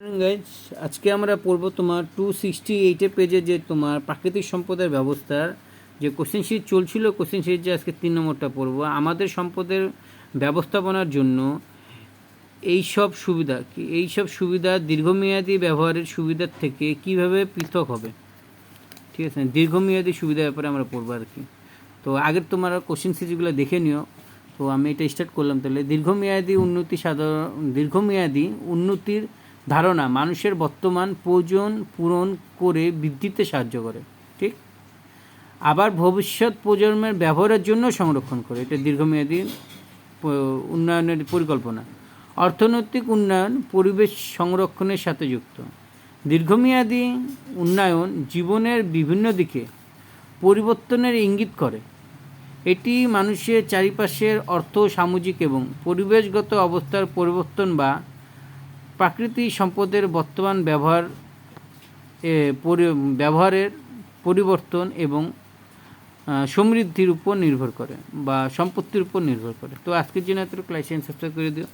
Guys আজকে আমরা পড়ব তোমার টু সিক্সটি এইটের পেজে যে তোমার প্রাকৃতিক সম্পদের ব্যবস্থার যে কোশ্চেন সিরিজ চলছিল কোশ্চেন সিট যে আজকে তিন নম্বরটা পড়ব। আমাদের সম্পদের ব্যবস্থাপনার জন্য এই সব সুবিধা কি, এই সব সুবিধা দীর্ঘমেয়াদী ব্যবহারের সুবিধার থেকে কীভাবে পৃথক হবে? ঠিক আছে, দীর্ঘমেয়াদী সুবিধার ব্যাপারে আমরা পড়ব আর কি। তো আগের তোমার কোশ্চেন সিরিজগুলো দেখে নিও। তো আমি এটা স্টার্ট করলাম, তাহলে দীর্ঘমেয়াদী উন্নতি সাধারণ, দীর্ঘমেয়াদী উন্নতির ধারণা মানুষের বর্তমান প্রয়োজন পূরণ করে বৃদ্ধিতে সাহায্য করে, ঠিক? আবার ভবিষ্যৎ প্রজন্মের ব্যবহারের জন্য সংরক্ষণ করে, এটা দীর্ঘমেয়াদী উন্নয়নের পরিকল্পনা। অর্থনৈতিক উন্নয়ন, পরিবেশ সংরক্ষণের সাথে যুক্ত। দীর্ঘমেয়াদী উন্নয়ন জীবনের বিভিন্ন দিকে পরিবর্তনের ইঙ্গিত করে। এটি মানুষের চারিপাশের অর্থ, সামাজিক এবং পরিবেশগত অবস্থার পরিবর্তন বা প্রাকৃতিক সম্পদের বর্তমান ব্যবহার ব্যবহারের পরিবর্তন এবং সমৃদ্ধির উপর নির্ভর করে বা সম্পত্তির উপর নির্ভর করে। তো আজকের জন্য এত ক্লাইসেন্স সাবস্ক্রাইব করে দিও।